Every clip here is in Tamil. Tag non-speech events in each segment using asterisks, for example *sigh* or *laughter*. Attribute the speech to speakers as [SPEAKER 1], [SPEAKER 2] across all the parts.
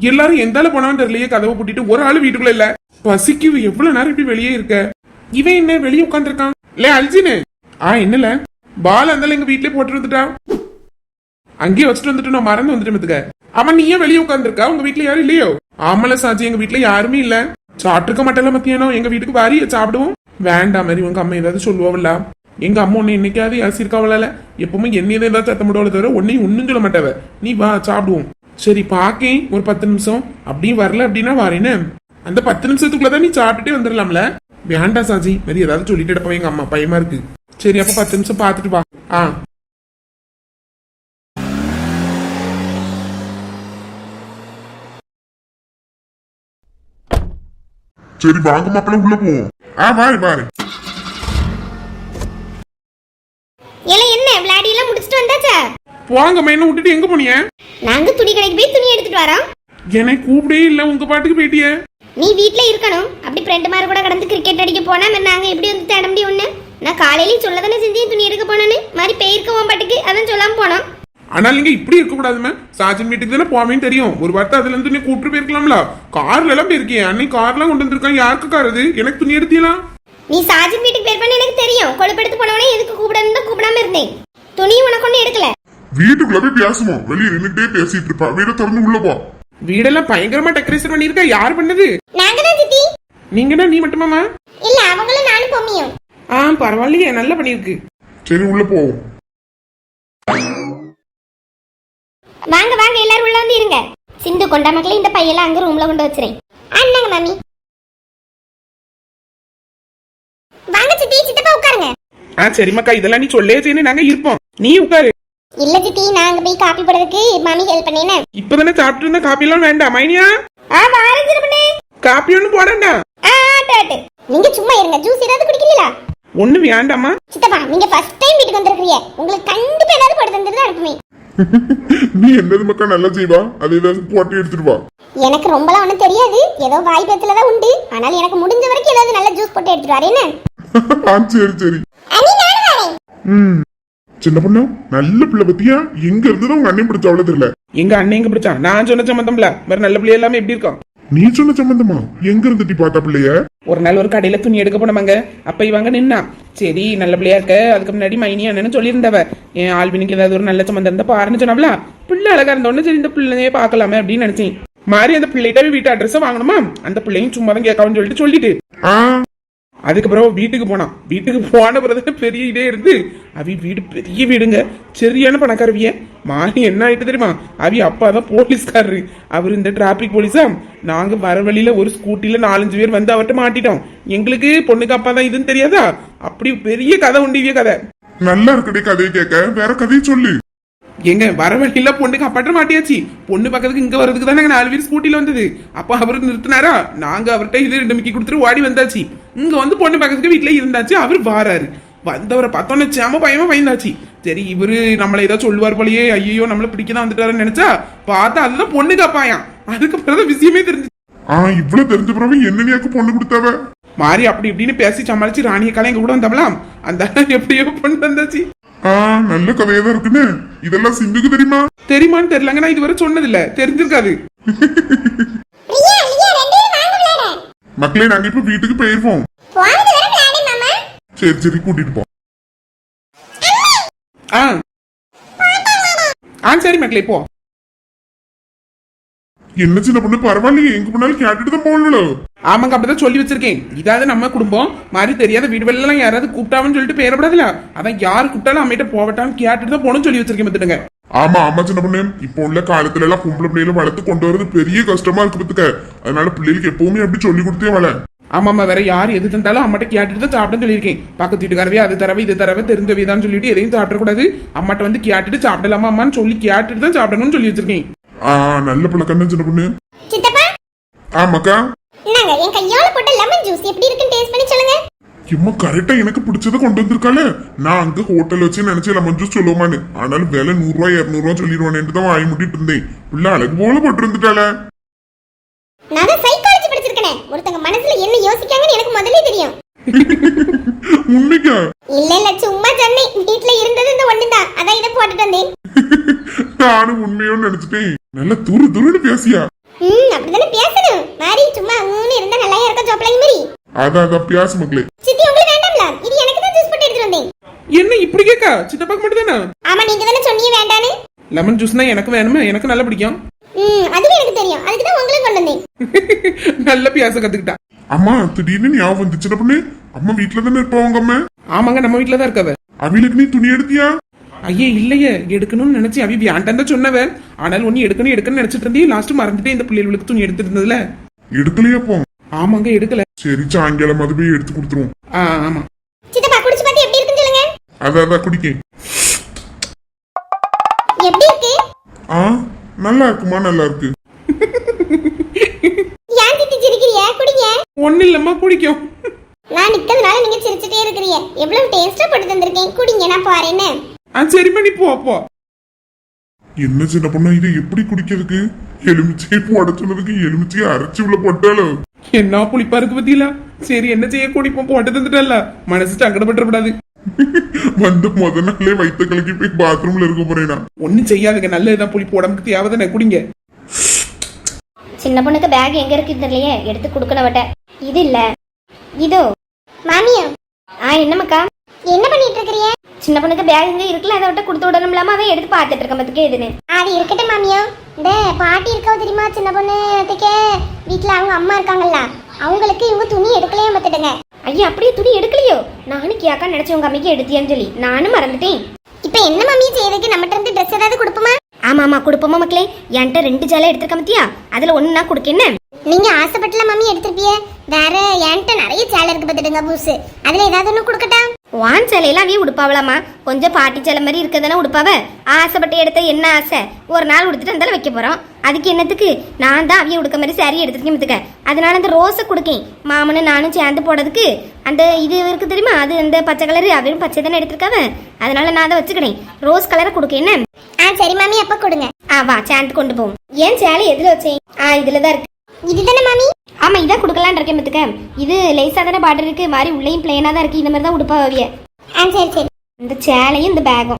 [SPEAKER 1] எல்லாரும் எந்தால போனான்னு தெரியலையே கதவை பூட்டிட்டு. ஒரு ஆளு வீட்டுக்குள்ள இல்ல. பசிக்கு எவ்வளவு நேரம் இப்படி வெளியே இருக்க? இவன் என்ன வெளியே உட்காந்துருக்கான் இல்ல அல்ஜினு. ஆ என்னல? பால் அந்தால எங்க வீட்லயே போட்டு வந்துட்டா? அங்கேயே வச்சுட்டு வந்துட்டு நான் மறந்து வந்துட்டு அவன் நீ ஏன் வெளியே உட்காந்துருக்கா உங்க வீட்டுல யாரும் இல்லையோ? ஆமல சாஜி எங்க வீட்டுல யாருமே இல்ல. சாப்பிட்டுருக்க மாட்டேல மத்தியானம். எங்க வீட்டுக்கு வாரிய சாப்பிடுவோம். வேண்டாம் மாதிரி உங்க அம்மா ஏதாவது சொல்லுவாவில்ல. எங்க அம்மா உன்னை என்னைக்காவது யாசிருக்காவல எப்பவுமே என்னையதான் ஏதாவது சத்தம் போடுவாள் தவிர உன்னையும் ஒன்னும் சொல்ல மாட்டாவ. நீ வா சாப்பிடுவோம். சரி பாக்கேன். ஒரு பத்து நிமிஷம். அப்படியும் வரல அப்படின்னா வரேன்னு அந்த பத்து நிமிஷத்துக்குள்ளதான் நீ சாப்பிட்டுட்டே வந்துடலாம்ல வேண்டாம் சாஜி. மாதிரி ஏதாவது சொல்லிட்டு எடுப்பா எங்க அம்மா பயமா இருக்கு. சரி அப்ப பத்து நிமிஷம் பார்த்துட்டு வா. ஆ.
[SPEAKER 2] சரி வாங்க மாப்பிள்ள உள்ள போவோம்
[SPEAKER 1] ஆ வாரு வாரு
[SPEAKER 3] ஏல என்ன விளையாடி எல்லாம் முடிச்சிட்டு வந்தாச்சா
[SPEAKER 1] போங்கம்மா என்ன விட்டுட்டு எங்க போனீங்க?
[SPEAKER 3] நாங்க துணி கடைக்கு போய் துணி எடுத்துட்டு வரோம்.
[SPEAKER 1] என்னை கூப்பிடே இல்ல உங்க பாட்டுக்கு போயிட்டியே.
[SPEAKER 3] நீ வீட்ல இருக்கணும். அப்படி ஃப்ரெண்டு மாதிரி கூட கடந்து கிரிக்கெட் அடிக்க போனா நாங்க எப்படி வந்து தேட முடியும் ஒண்ணு? நான் காலையிலயும் சொல்ல தானே செஞ்சேன் துணி எடுக்க போனேன்னு. மாதிரி பெயர்க்கவும் பாட்டுக்கு அதான் சொல்லாம போனோம்.
[SPEAKER 1] ஆனால் நீங்க இப்படி இருக்க கூடாதுமே சாஜன் வீட்டுக்கு தானே போவேன்னு தெரியும். ஒரு வார்த்தை அதுல இருந்து நீ கூப்பிட்டு போயிருக்கலாம்ல. கார்ல எல்லாம் போயிருக்கேன் அன்னைக்கு கார்லாம் கொண்டு வந்திருக்கான். யாருக்கு கார் அது? எனக்கு துணி எடுத்தீங்களா?
[SPEAKER 3] நீ சாஜின் வீட்டுக்கு போயிருப்பான்னு எனக்கு தெரியும். கொழுப்பெடுத்து போனவனே எதுக்கு கூப்பிடணும் கூப்பிடாம இருந்தேன். துணி உனக்கு ஒண்ணு எடுக்கல.
[SPEAKER 2] வீட்டுக்குள்ள போய் பேசுவோம். வெளியே நின்னுட்டே பேசிட்டு இருப்பா. வீட திறந்து உள்ள போ.
[SPEAKER 1] வீடெல்லாம் பயங்கரமா டெக்கரேஷன் பண்ணிருக்கா யார் பண்ணது?
[SPEAKER 3] நாங்க தான் சித்தி.
[SPEAKER 1] நீங்கன்னா நீ மட்டுமாமா
[SPEAKER 3] இல்ல அவங்களும் நானும் பொம்மியும்.
[SPEAKER 1] ஆ பரவாயில்லையே நல்லா பண்ணிருக்கு
[SPEAKER 2] சரி உள்ள போவோம்
[SPEAKER 3] வாங்க வாங்க எல்லாரும் உள்ள வந்து இருங்க. சிந்து கொண்டா மக்களே இந்த பையெல்லாம் அங்க ரூம்ல கொண்டு வச்சிரேன் அண்ணாங்க மாமி வாங்க சித்தி சித்தப்பா உட்காருங்க.
[SPEAKER 1] ஆ சரிம்மாக்கா இதெல்லாம் நீ சொல்லே செய்யணும் நாங்க இருப்போம். நீ உட்காரு.
[SPEAKER 3] இல்ல சித்தி நாங்க போய் காப்பி போடுறதுக்கு மாமி ஹெல்ப் பண்ணேன்
[SPEAKER 1] இப்பதானே சாப்பிட்டு இருந்த காப்பி எல்லாம் வேண்டாம் மைனியா?
[SPEAKER 3] ஆ வாரேன்
[SPEAKER 1] காப்பி ஒண்ணு போடண்டா?
[SPEAKER 3] ஆ ஆட்டு ஆட்டு. நீங்க சும்மா இருங்க ஜூஸ் ஏதாவது குடிக்கிறீங்களா?
[SPEAKER 1] ஒண்ணு வேண்டாமா
[SPEAKER 3] சித்தப்பா நீங்க ஃபர்ஸ்ட் டைம் வீட்டுக்கு வந்திருக்கீங்க உங்களுக்கு கண்டிப்பா ஏதாவது போட்டு தந்துட்டு தான் இருப்போமே
[SPEAKER 2] நீ என்னது மக்கா நல்லா செய்வா? அதை ஏதாவது போட்டு எடுத்துட்டு வா.
[SPEAKER 3] எனக்கு ரொம்பலாம் ஒன்றும் தெரியாது. ஏதோ வாய் பேத்துல தான் உண்டு. ஆனால் எனக்கு முடிஞ்ச வரைக்கும் ஏதாவது நல்ல ஜூஸ் போட்டு எடுத்துட்டு வரேன்னு
[SPEAKER 2] ஆ, சரி சரி.
[SPEAKER 3] அனி நானும் வரேன்.
[SPEAKER 2] ம். சின்ன பொண்ணு நல்ல பிள்ளை பத்தியா? எங்க இருந்ததும் உங்க அண்ணன் பிடிச்ச அவ்வளவு தெரியல.
[SPEAKER 1] எங்க அண்ணன் எங்க பிடிச்சான்? நான் சொன்ன சம்பந்தம்ல. வேற நல்ல பிள்ளை எல்லாமே எப்படி இருக்கும்
[SPEAKER 2] நீ சொன்ன சம்பந்தமா? எங்க இருந்துட்டி பார்த்தா பிள்ளைய?
[SPEAKER 1] ஒரு நாள் ஒரு கடையில துணி எடுக்க போனவங்க அப்ப இவங்க நின்னா சரி நல்ல பிள்ளையா இருக்க. அதுக்கு முன்னாடி மைனி அண்ணன்னு சொல்லியிருந்தவ. என் ஆல்பினிக்கு ஏதாவது ஒரு நல்ல சம்பந்தம் இருந்தா பாருன்னு சொன்னாவளா பிள்ளை அழகா இருந்தோன்னு சரி இந்த பிள்ளையே பார்க்கலாமே அப்படின்னு நினைச்சேன். மாறி அந்த பிள்ளைகிட்ட வீட்டு அட்ரஸ் வாங்கணுமா? அந்த பிள்ளையும் சும்மா தான் கேட்காமன்னு சொல்லிட்டு சொல்லிட்டு. அதுக்கப்புறம் வீட்டுக்கு போனான். வீட்டுக்கு போன பிறகு பெரிய இதே இருந்து அவி வீடு பெரிய வீடுங்க. சரியான பணக்காரவிய. மாறி என்ன ஆயிட்டு தெரியுமா? அவி அப்பா தான் போலீஸ்காரரு. அவர் இந்த டிராபிக் போலீஸா நாங்க வர வழியில ஒரு ஸ்கூட்டில நாலஞ்சு பேர் வந்து அவர்கிட்ட மாட்டிட்டோம். எங்களுக்கு பொண்ணுக்கு அப்பா தான் இதுன்னு தெரியாதா? அப்படி பெரிய கதை உண்டிவிய கதை.
[SPEAKER 2] நல்லா இருக்குடி கதையை கேட்க. வேற கதையை சொல்லு.
[SPEAKER 1] எங்க வர வழியில பொண்ணுக்கு அப்பாட்ட மாட்டியாச்சு. பொண்ணு பக்கத்துக்கு இங்க வரதுக்கு தான் நாலு பேர் ஸ்கூட்டில வந்தது. அப்ப அவர் நிறுத்தினாரா? நாங்க அவர்கிட்ட இது ரெண்டு மிக்கி கொடுத்துட்டு ஓடி வந்தாச்சு. இங்க வந்து பொண்ணு பக்கத்துக்கு வீட்டுல இருந்தாச்சு அவர் வாராரு. வந்தவரை பார்த்தோன்னே சேம பயமா பயந்தாச்சு. சரி இவரு நம்மள ஏதோ சொல்லுவார் போலயே ஐயோ நம்மள பிடிக்கதான் வந்துட்டாருன்னு நினைச்சா பார்த்தா அதுதான் பொண்ணுக்கு அப்பாயாம். அதுக்கு பிறகு விஷயமே தெரிஞ்சு
[SPEAKER 2] ஆ இவ்வளவு தெரிஞ்ச பிறகு என்னனியாக்கு பொண்ணு கொடுத்தாவ?
[SPEAKER 1] மாறி அப்படி இப்படின்னு பேசி சமாளிச்சு ராணிய காலம் எங்க கூட வந்தவளாம். அந்த எப்படியோ பொண்ணு வந்தாச்சு.
[SPEAKER 2] ஆ நல்ல கதையா தான் இருக்குன்னு. இதெல்லாம் சிந்துக்கு தெரியுமா?
[SPEAKER 1] தெரியுமான்னு தெரியலங்க நான் இதுவரை சொன்னதில்ல. தெரிஞ்சிருக்காது.
[SPEAKER 3] பேரும் வாங்க விளையாட.
[SPEAKER 2] மக்களே நாங்க இப்ப வீட்டுக்கு
[SPEAKER 3] மாமா.
[SPEAKER 2] சரி சரி கூட்டிட்டு போ.
[SPEAKER 1] ஆ. ஆ சரி மக்களே போ.
[SPEAKER 2] என்ன சின்ன பொண்ணு பரவாயில்லையே. எங்க போனாலும் கேட்டுட்டு தான் போகணும்
[SPEAKER 1] ஆமாங்க அப்படிதான் சொல்லி வச்சிருக்கேன். இதாவது நம்ம குடும்பம் மாதிரி தெரியாத வீடு வெளிலாம் யாராவது கூப்பிட்டாவன்னு சொல்லிட்டு பேரப்படாதுல. அதான் யார் கூப்பிட்டாலும் அம்மிட்ட போவட்டான்னு கேட்டுட்டு தான் போகணும்னு சொல்லி வச்சிருக்கேன் பார்த்துடுங்க
[SPEAKER 2] ஆமா ஆமா சின்ன பொண்ணு. இப்போ உள்ள காலத்துல எல்லாம் பொம்பளை பிள்ளைகளை வளர்த்து கொண்டு வரது பெரிய கஷ்டமா இருக்கு பத்துக்க அதனால பிள்ளைகளுக்கு எப்பவுமே அப்படி சொல்லி கொடுத்தே வள.
[SPEAKER 1] ஆமாம்மா வேற யார் எது தந்தாலும் அம்மாட்ட கேட்டுட்டு தான் சாப்பிட்டேன்னு சொல்லியிருக்கேன். பக்கத்து வீட்டுக்காரவே அது தரவே இது தரவே தெரிஞ்சவைதான் சொல்லிட்டு எதையும் சாப்பிடக்கூடாது. அம்மாட்ட வந்து கேட்டுட்டு சாப்பிடலாமா அம்மான்னு சொல்லி கேட்டுட்டு தான் சாப்பிடணும்னு சொல்லி வச்சிருக்கேன்.
[SPEAKER 2] ஆ நல்ல பழக்கம் தான் சின்ன பொண்ணு.
[SPEAKER 3] சித்தப்பா?
[SPEAKER 2] ஆமாக்கா.
[SPEAKER 3] இந்தாங்க என் கையால போட்ட லெமன் ஜூஸ் எப்படி இருக்குன்னு டேஸ்ட் பண்ணி சொல்லுங்க.
[SPEAKER 2] இம்மா கரெக்டா எனக்கு பிடிச்சத கொண்டு வந்திருக்காளே. நான் அங்க ஹோட்டல் வச்சு நினைச்சு லெமன் ஜூஸ் சொல்லுவான்னு ஆனாலும் விலை நூறு ரூபாய் இருநூறு ரூபாய் சொல்லிடுவானேன்னு தான் வாங்கி முட்டிட்டு இருந்தேன். பிள்ளை அழகு போல போட்டு இருந்துட்டாளே.
[SPEAKER 3] நான் தான் சைக்காலஜி படிச்சிருக்கேன். ஒருத்தங்க மனசுல என்ன யோசிக்காங்கன்னு எனக்கு முதல்ல தெரியும். *laughs*
[SPEAKER 2] உண்மைக்கா.
[SPEAKER 3] இல்ல இல்ல சும்மா சொன்னேன். வீட்ல இருந்தது இந்த ஒண்ணுதான். அதான் இதை போட்டுட்டு வந்தேன். *laughs*
[SPEAKER 2] நானும் உண்மையோன்னு நினைச்சிட்டேன். நல்ல துரு துருன்னு பேசியா?
[SPEAKER 3] ம் அப்படிதானே பேசணும் மாதிரி சும்மா ஊன்னு இருந்தா நல்லா இருக்க சோப்பலாங்க மாதிரி
[SPEAKER 2] அதான் அதான் பியாசு மக்களே.
[SPEAKER 3] சித்தி உங்களுக்கு வேண்டாம்ல? இது எனக்கு தான் ஜூஸ் போட்டு எடுத்துட்டு வந்தேன்.
[SPEAKER 1] என்ன இப்படி கேக்கா சித்தப்பாக்கு மட்டும் தானே?
[SPEAKER 3] ஆமா நீங்க தானே சொன்னீங்க வேண்டான்னு?
[SPEAKER 1] லெமன் ஜூஸ்னா எனக்கு வேணுமே? எனக்கு நல்லா பிடிக்கும்.
[SPEAKER 3] ம் அதுவும் எனக்கு தெரியும். அதுக்கு தான் உங்களுக்கு கொண்டு வந்தேன். *laughs*
[SPEAKER 1] நல்ல பியாச கத்துக்கிட்டா.
[SPEAKER 2] அம்மா திடீர்னு ஞாபகம் வந்துச்சுன பொண்ணு அம்மா வீட்டுல தானே இருப்பாங்க அம்மா?
[SPEAKER 1] ஆமாங்க நம்ம வீட்டுல தான் இருக்கவ.
[SPEAKER 2] அவளுக்கு நீ துணி எடுத்தியா?
[SPEAKER 1] ஐயே இல்லையே எடுக்கணும்னு நினைச்சு அவ வேண்டாம் தான் சொன்னவ ஆனால் ஒன்னு எடுக்கணும் எடுக்கணும்னு நினைச்சிட்டு இருந்தே லாஸ்ட் மறந்துட்டே இந்த பிள்ளைகளுக்கு துணி எடுத்துட்டு இருந்ததுல
[SPEAKER 2] எடுக்கலையா போ
[SPEAKER 1] ஆமாங்க எடுக்கல.
[SPEAKER 2] சரி சாயங்காலம் அது போய் எடுத்து கொடுத்துருவோம்.
[SPEAKER 1] ஆ ஆமா.
[SPEAKER 3] சித்தப்பா குடிச்சு பார்த்து எப்படி இருக்குன்னு சொல்லுங்க.
[SPEAKER 2] அதான் அதான் குடிக்க
[SPEAKER 3] எப்படி இருக்கு?
[SPEAKER 2] ஆ நல்லா இருக்குமா நல்லா இருக்கு?
[SPEAKER 3] ஏன் சித்தி சிரிக்கிறிய குடிங்க.
[SPEAKER 1] ஒண்ணு இல்லம்மா குடிக்கும்.
[SPEAKER 3] நான் நிக்கிறதுனால நீங்க சிரிச்சுட்டே இருக்கிறீங்க. எவ்வளவு டேஸ்டா போட்டு தந்திருக்கேன். குடிங்க நான் போறேன்னு
[SPEAKER 1] ஆ சரிம்மா நீ போ போ.
[SPEAKER 2] என்ன சின்ன பொண்ணா இதை எப்படி குடிக்கிறதுக்கு? எலுமிச்சை போட சொன்னதுக்கு எலுமிச்சையை அரைச்சு உள்ள போட்டாலும்
[SPEAKER 1] என்ன புளிப்பா இருக்கு பத்தியில? சரி என்ன செய்ய குடிப்போம் போட்டு தந்துட்டல மனசு சங்கடப்பட்டுறக்கூடாது.
[SPEAKER 2] வந்து முத நாளே வயிற்று கலக்கி போய் பாத்ரூம்ல இருக்க போறேனா
[SPEAKER 1] ஒண்ணும் செய்யாதுங்க நல்லதுதான் புளிப்பு உடம்புக்கு தேவைதானே குடிங்க.
[SPEAKER 3] சின்ன பொண்ணுக்கு பேக் எங்க இருக்கு தெரியலையே எடுத்து கொடுக்கல வட்ட இது இல்ல. இதோ மாமியா ஆ என்னமாக்கா என்ன பண்ணிட்டு இருக்கறிய சின்ன பொண்ணுக்கு பேக் எங்க இருக்குல்ல அதை விட்டு கொடுத்து விடணும்லாம அவன் எடுத்து பார்த்துட்டு இருக்க பத்துக்கே இதுன்னு அது இருக்கட்டும் மாமியா. இந்த பாட்டி இருக்கவ தெரியுமா சின்ன பொண்ணு? அத்தைக்கே வீட்டுல அவங்க அம்மா இருக்காங்கல்ல அவங்களுக்கு இவங்க துணி எடுக்கலையே பார்த்துடுங்க. ஐயா அப்படியே துணி எடுக்கலையோ? நானும் கேக்கா நினைச்ச உங்க அம்மைக்கு எடுத்தியான்னு சொல்லி. நானும் மறந்துட்டேன். இப்ப என்ன மம்மி செய்யறதுக்கு? நம்மகிட்ட இருந்து ட்ரெஸ் ஏதாவது கொடுப்போமா? ஆமா ஆமா கொடுப்போமா மக்களே. என்கிட்ட ரெண்டு ஜாலை எடுத்துருக்க மத்தியா அதுல ஒண்ணு நான் கொடுக்க என்ன? நீங்க ஆசைப்பட்டல மம்மி எடுத்திருப்பிய. வேற என்கிட்ட நிறைய சேலை இருக்கு பார்த்துடுங்க பூசு. அதுல ஏதாவது ஒண்ணு கொடுக்கட்டா? வான் சேலையெல்லாம் அவையே உடுப்பாவலாமா கொஞ்சம் பாட்டி சேலை மாதிரி இருக்கதானே உடுப்பாவ? ஆசைப்பட்டு எடுத்த என்ன ஆசை? ஒரு நாள் உடுத்துட்டு இருந்தாலும் வைக்க போறோம். அதுக்கு என்னத்துக்கு? நான் தான் அவைய உடுக்க மாதிரி சாரி எடுத்துருக்கேன் பார்த்துக்க. அதனால அந்த ரோஸை கொடுக்கேன். மாமனும் நானும் சேர்ந்து போடுறதுக்கு அந்த இது இருக்கு தெரியுமா? அது அந்த பச்சை கலர் அவரும் பச்சை தானே எடுத்திருக்காவ? அதனால நான் அதை வச்சுக்கிறேன் ரோஸ் கலரை கொடுக்க என்ன? ஆ சரி மாமி அப்ப கொடுங்க. ஆ வா சேர்ந்து கொண்டு போவோம். ஏன் சேலை எதுல வச்சேன்? ஆ இதுல தான் இருக்கு. இதுதானே மாமி? ஆமா இதான் கொடுக்கலாம்னு இருக்கேன் பத்துக்க இது லேசா தானே பார்டர் இருக்கு. மாதிரி உள்ளேயும் பிளேனா தான் இருக்கு. இந்த மாதிரி தான் உடுப்பா அவிய ஆ சரி சரி. இந்த சேலையும் இந்த பேகும்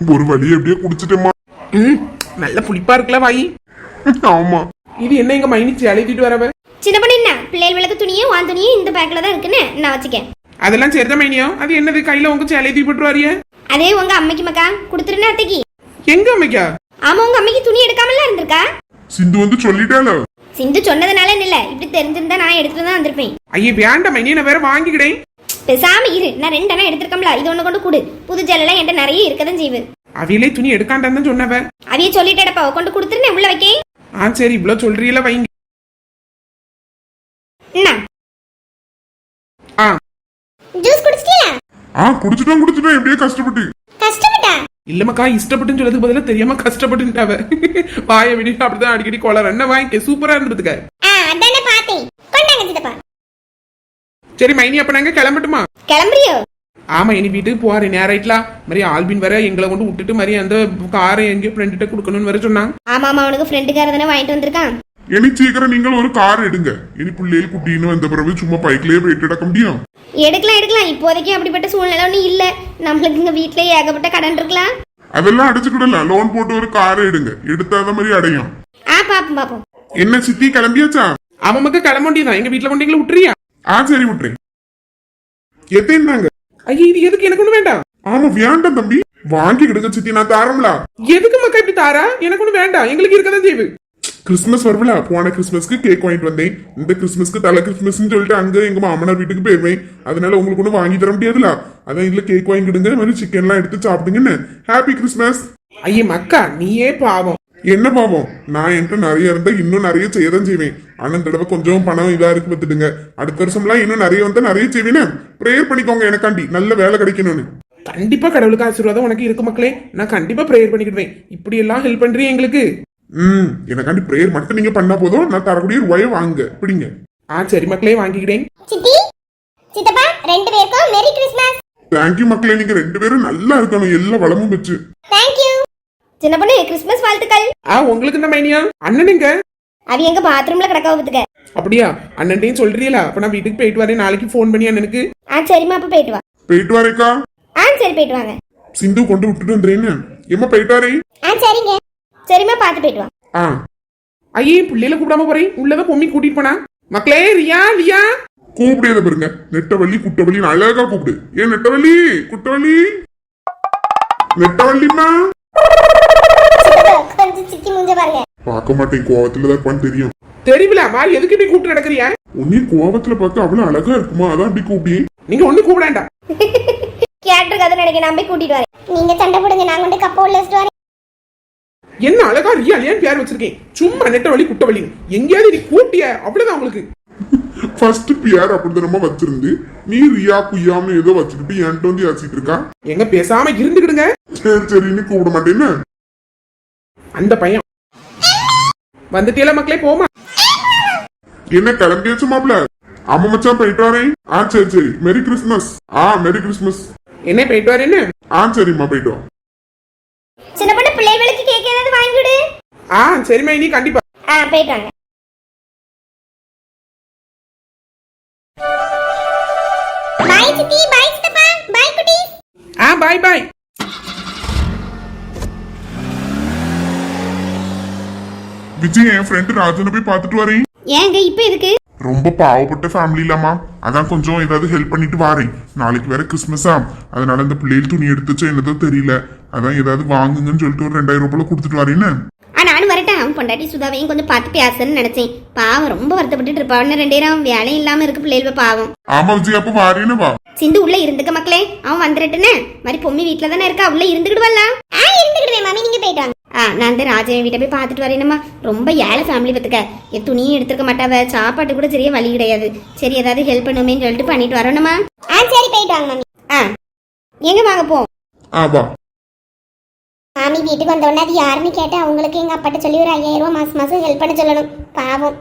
[SPEAKER 2] ஒரு வழி எப்படியே குடிச்சிட்டேமா
[SPEAKER 1] ம் நல்ல புளிப்பா இருக்குல்ல வாயி.
[SPEAKER 2] ஆமா.
[SPEAKER 1] இது என்ன எங்க மைனிச்சு அழைத்திட்டு வரவ
[SPEAKER 3] சின்ன பொண்ணு என்ன? பிள்ளைகளுக்கு துணியும் வான் துணியும் இந்த பேக்ல தான் இருக்குன்னு நான் வச்சுக்கேன்.
[SPEAKER 1] அதெல்லாம் சரிதான் மைனியோ. அது என்னது? கையில உங்க சேலை தூக்கி போட்டு வரிய
[SPEAKER 3] அதே உங்க அம்மைக்கு மக்கா. கொடுத்துருன்னு அத்தைக்கு.
[SPEAKER 1] எங்க அமைக்கா
[SPEAKER 3] ஆமா உங்க அம்மைக்கு துணி எடுக்காமலாம் இருந்திருக்கா?
[SPEAKER 2] சிந்து வந்து சொல்லிட்டாளோ
[SPEAKER 3] சிந்து சொன்னதுனால இல்ல இப்படி தெரிஞ்சிருந்தா நான் எடுத்துட்டு தான் வந்திருப்பேன்.
[SPEAKER 1] ஐயே வேண்டாம் மைனியை நான் வேற வாங்கிக்கிடேன்.
[SPEAKER 3] பேசாம இரு. நான் ரெண்டு அண்ணா எடுத்திருக்கோம்ல இது ஒண்ணு கொண்டு கொடு. புது ஜல்லெல்லாம் என்கிட்ட நிறைய இருக்கதான் செய்வு
[SPEAKER 1] அவையிலே துணி எடுக்காண்டான்னு சொன்னவ.
[SPEAKER 3] அதையே சொல்லிட்டேடப்பா கொண்டு கொடுத்துருந்தேன் உள்ள வைக்கேன்
[SPEAKER 1] ஆ சரி இவ்வளோ சொல்றீல வைங்க.
[SPEAKER 3] என்ன?
[SPEAKER 1] ஆ.
[SPEAKER 3] ஜூஸ் குடிச்சிட்டியா?
[SPEAKER 2] ஆ குடிச்சிட்டோம் குடிச்சிட்டோம் எப்படியே கஷ்டப்பட்டா.
[SPEAKER 1] இல்லம்மாக்கா இஷ்டப்பட்டுன்னு சொல்றதுக்கு பதிலா தெரியாம கஷ்டப்பட்டுட்டாவ. வாய விடிட்டு அப்படிதான் அடிக்கடி கோளர் என்ன வாங்கிக்க சூப்பரா இருந்ததுக்க.
[SPEAKER 3] அதானே பார்த்தேன். கொண்டாங்க சித்தப்பா.
[SPEAKER 1] சரி மைனி அப்ப நாங்க கிளம்பட்டுமா?
[SPEAKER 3] கிளம்புறியோ?
[SPEAKER 1] ஆமா இனி வீட்டுக்கு போறேன். நேராயிட்டலாம் மாதிரி ஆல்பின் வர எங்களை கொண்டு விட்டுட்டு மாதிரி அந்த காரை எங்கேயோ ஃப்ரெண்ட்ட கொடுக்கணும்னு வர சொன்னாங்க
[SPEAKER 3] ஆமா ஆமா அவனுக்கு ஃப்ரெண்டுக்கார தானே வாங்கிட்டு வந்திருக்கான்.
[SPEAKER 2] இனி சீக்கிரம் நீங்கள் ஒரு கார் எடுங்க. இனி பிள்ளைகள் குட்டின்னு வந்த பிறகு சும்மா பைக்லயே போயிட்டு எடுக்க முடியும்.
[SPEAKER 3] எடுக்கலாம் எடுக்கலாம். இப்போதைக்கு அப்படிப்பட்ட சூழ்நிலை ஒன்றும் இல்ல. நம்மளுக்கு இங்க வீட்லயே ஏகப்பட்ட கடன் இருக்கலாம்
[SPEAKER 2] அதெல்லாம் அடைச்சுக்கிடலாம். லோன் போட்டு ஒரு காரை எடுங்க. எடுத்தாத மாதிரி அடையும்.
[SPEAKER 3] ஆ பாப்போம் பாப்போம்.
[SPEAKER 2] என்ன சித்தி கிளம்பியாச்சா?
[SPEAKER 1] அவன் மக்கள் கிளம்ப வேண்டியதான் எங்க வீட்டுல கொண்டு எங்களை விட்டுறியா?
[SPEAKER 2] ஆ சரி விட்டுறேன். எத்தேன்னாங்க?
[SPEAKER 1] ஐயா இது எதுக்கு? எனக்கு ஒண்ணு வேண்டாம்.
[SPEAKER 2] ஆமா வேண்டாம் தம்பி. வாங்கிக்கிடுங்க சித்தி நான் தாரம்ல.
[SPEAKER 1] எதுக்கு மக்கா இப்படி தாரா? எனக்கு ஒண்ணு வேண்டாம். எங்களுக்கு இருக்கதான் செய்வு
[SPEAKER 2] கிறிஸ்மஸ் வரல போன கிறிஸ்மஸ்க்கு கேக் வாங்கிட்டு வந்தேன். இந்த கிறிஸ்மஸ்க்கு தலை கிறிஸ்மஸ்னு சொல்லிட்டு அங்க எங்க மாமனார் வீட்டுக்கு போயிருவேன். அதனால உங்களுக்கு ஒன்றும் வாங்கி தர முடியாதுல அதான் இதுல கேக் வாங்கிடுங்க மாதிரி சிக்கன்லாம் எடுத்து சாப்பிடுங்கன்னு. ஹாப்பி கிறிஸ்மஸ்
[SPEAKER 1] ஐயே மக்கா நீயே பாவம்.
[SPEAKER 2] என்ன பாவம்? நான் என்கிட்ட நிறைய இருந்தா இன்னும் நிறைய செய்யதான் செய்வேன். ஆனா இந்த தடவை கொஞ்சம் பணம் இதா இருக்கு பார்த்துடுங்க அடுத்த வருஷம்லாம் இன்னும் நிறைய வந்தா நிறைய செய்வேனே. ப்ரேயர் பண்ணிக்கோங்க எனக்காண்டி. நல்ல வேலை கிடைக்கணும்னு.
[SPEAKER 1] கண்டிப்பா கடவுளுக்கு ஆசீர்வாதம் உனக்கு இருக்கு மக்களே. நான் கண்டிப்பா ப்ரேயர் பண்ணிக்கிடுவேன். இப்படி எல்லாம் ஹெல்ப் பண்றீங்க எங்களுக்கு.
[SPEAKER 2] ம் எனக்காண்டி ப்ரேயர் மட்டும் நீங்க பண்ணா போதும். நான் தரக்கூடிய ரூபாயை வாங்க பிடிங்க.
[SPEAKER 1] ஆ சரி மக்களே வாங்கிக்கிட்டேன்
[SPEAKER 3] சித்தி சித்தப்பா ரெண்டு பேருக்கும் மெரி கிறிஸ்மஸ்
[SPEAKER 2] தேங்க்யூ மக்களே. நீங்க ரெண்டு பேரும் நல்லா இருக்கணும். எல்லா வளமும் வச்சு
[SPEAKER 3] தேங்க்யூ சின்ன பொண்ணு கிறிஸ்மஸ் வாழ்த்துக்கள்.
[SPEAKER 1] ஆ உங்களுக்கு என்ன மைனியா? அண்ணனுங்க
[SPEAKER 3] அவ எங்க பாத்ரூம்ல கிடக்க பார்த்துக்க
[SPEAKER 1] அப்படியா? அண்ணன்டையும் சொல்றீங்களா? அப்ப நான் வீட்டுக்கு போயிட்டு வரேன். நாளைக்கு ஃபோன் பண்ணி அண்ணனுக்கு.
[SPEAKER 3] ஆ சரிம்மா அப்ப போயிட்டு வா.
[SPEAKER 2] போயிட்டு வரேக்கா.
[SPEAKER 3] ஆ சரி போயிட்டு வாங்க.
[SPEAKER 2] சிந்து கொண்டு விட்டுட்டு வந்துறேன்னு எம்மா போயிட்டு வரேன்.
[SPEAKER 3] ஆ சரிங்க. சரிம்மா பார்த்து போயிட்டு வா.
[SPEAKER 1] ஆ. ஐயே பிள்ளைல கூப்பிடாம போறேன். உள்ளதான் பொம்மி கூட்டிட்டு போனா. மக்களே ரியா லியா
[SPEAKER 2] கூப்பிடியத பாருங்க. நெட்டவள்ளி குட்டவள்ளி அழகா கூப்பிடு. ஏன் நெட்டவள்ளி? குட்டவள்ளி? நெட்டவள்ளிமா
[SPEAKER 3] கொஞ்சம் சித்தி மூஞ்ச பாருங்க.
[SPEAKER 2] பார்க்க மாட்டேன். கோவத்துல தான் இருப்பான்னு தெரியும்.
[SPEAKER 1] தெரியல மாதிரி எதுக்கு இப்படி கூப்பிட்டு நடக்கிறியா?
[SPEAKER 2] உன்னையும் கோவத்துல பார்க்க அவ்வளவு அழகா இருக்குமா? அதான் அப்படி கூப்பிடி.
[SPEAKER 1] நீங்க ஒண்ணு கூப்பிடாண்டா
[SPEAKER 3] கேட்டு கதை நினைக்க நான் போய் கூட்டிட்டு வரேன். நீங்க சண்டை போடுங்க. நான் கொண்டு கப்ப உள்ள வச்சுட்டு வரேன்.
[SPEAKER 1] என்ன அழகா ரியா ஏன் பேர் வச்சிருக்கேன். சும்மா நெட்ட வழி குட்ட வழி. எங்கேயாவது நீ கூட்டிய? அவ்வளவுதான் உங்களுக்கு
[SPEAKER 2] ஃபர்ஸ்ட் பியார் அப்படிதானமா வச்சிருந்து நீ ரியா குய்யாம்னு ஏதோ வச்சுக்கிட்டு என்கிட்ட வந்து யாசிட்டு இருக்கா?
[SPEAKER 1] எங்க பேசாம இருந்துக்கிடுங்க.
[SPEAKER 2] சரி சரின்னு கூப்பிட மாட்டேன்னு
[SPEAKER 1] அந்த பையன். வந்துட்டேல மக்களே போமா
[SPEAKER 2] என்ன கிளம்பியாச்சு மாப்ள அம்மா மச்சான் போயிட்டு வரேன் ஆ சரி சரி. மெரி கிறிஸ்மஸ் ஆ மெரி கிறிஸ்மஸ்
[SPEAKER 1] என்ன போயிட்டு வரேன்னு
[SPEAKER 2] ஆ சரிம்மா போயிட்டு வா.
[SPEAKER 3] சின்ன பொண்ணு கேக் ஏதாவது வாங்கிடு
[SPEAKER 1] ஆ சரிம்மா இனி கண்டிப்பா.
[SPEAKER 3] ஆ போயிட்டு வாங்க. பாய் சித்தி. பாய் சித்தப்பா. பாய் குட்டி.
[SPEAKER 1] ஆ பாய் பாய்
[SPEAKER 2] விஜய் என் ஃப்ரெண்டு ராஜனை போய் பார்த்துட்டு வரேன்.
[SPEAKER 3] ஏங்க இப்போ எதுக்கு?
[SPEAKER 2] ரொம்ப பாவப்பட்ட ஃபேமிலி இல்லாமா அதான் கொஞ்சம் ஏதாவது ஹெல்ப் பண்ணிட்டு வாரேன். நாளைக்கு வேற கிறிஸ்மஸா அதனால இந்த பிள்ளைகள் துணி எடுத்துச்சா என்னதோ தெரியல. அதான் ஏதாவது வாங்குங்கன்னு சொல்லிட்டு ஒரு ரெண்டாயிரம் ரூபாய் கொடுத்துட்டு வரேன்னு
[SPEAKER 3] நானும் வரட்டேன் அவன் பொண்டாட்டி சுதாவையும் கொஞ்சம் பார்த்து பேசணும்னு நினைச்சேன். பாவம் ரொம்ப வருத்தப்பட்டுட்டு இருப்பான்னு ரெண்டேரம் வேலையும் இல்லாம இருக்கு பிள்ளைகள் பாவம்.
[SPEAKER 2] ஆமா விஜய் அப்ப வாரேன்னு வா
[SPEAKER 3] சிந்து உள்ள இருந்துக்க மக்களே. அவன் வந்துடட்டுனே மாதிரி பொம்மி வீட்ல தானே இருக்கா? உள்ள இருந்துக்கிடுவல்ல ஆ இருந்துக்கிடுவேன் மாமி. நீங்க போயிட்டு ஆ நான் இந்த ராஜன் வீட்டை போய் பார்த்துட்டு வரேனுமா ரொம்ப ஏழை ஃபேமிலி பத்துக்க என் துணியும் எடுத்துக்க மாட்டாவ. சாப்பாட்டு கூட சரியா வழி கிடையாது. சரி ஏதாவது ஹெல்ப் பண்ணுமேன்னு சொல்லிட்டு பண்ணிட்டு வரணுமா ஆ சரி போயிட்டு வாங்க மாமி. ஆ. எங்க வாங்க போ?
[SPEAKER 2] ஆ வா.
[SPEAKER 3] மாமி வீட்டுக்கு வந்த உடனே அது யாருன்னு கேட்டு அவங்களுக்கு எங்க அப்பாட்ட சொல்லி ஒரு ஐயாயிரம் ரூபாய் மாசம் மாசம் ஹெல்ப் பண்ண சொல்லணும். பாவம்.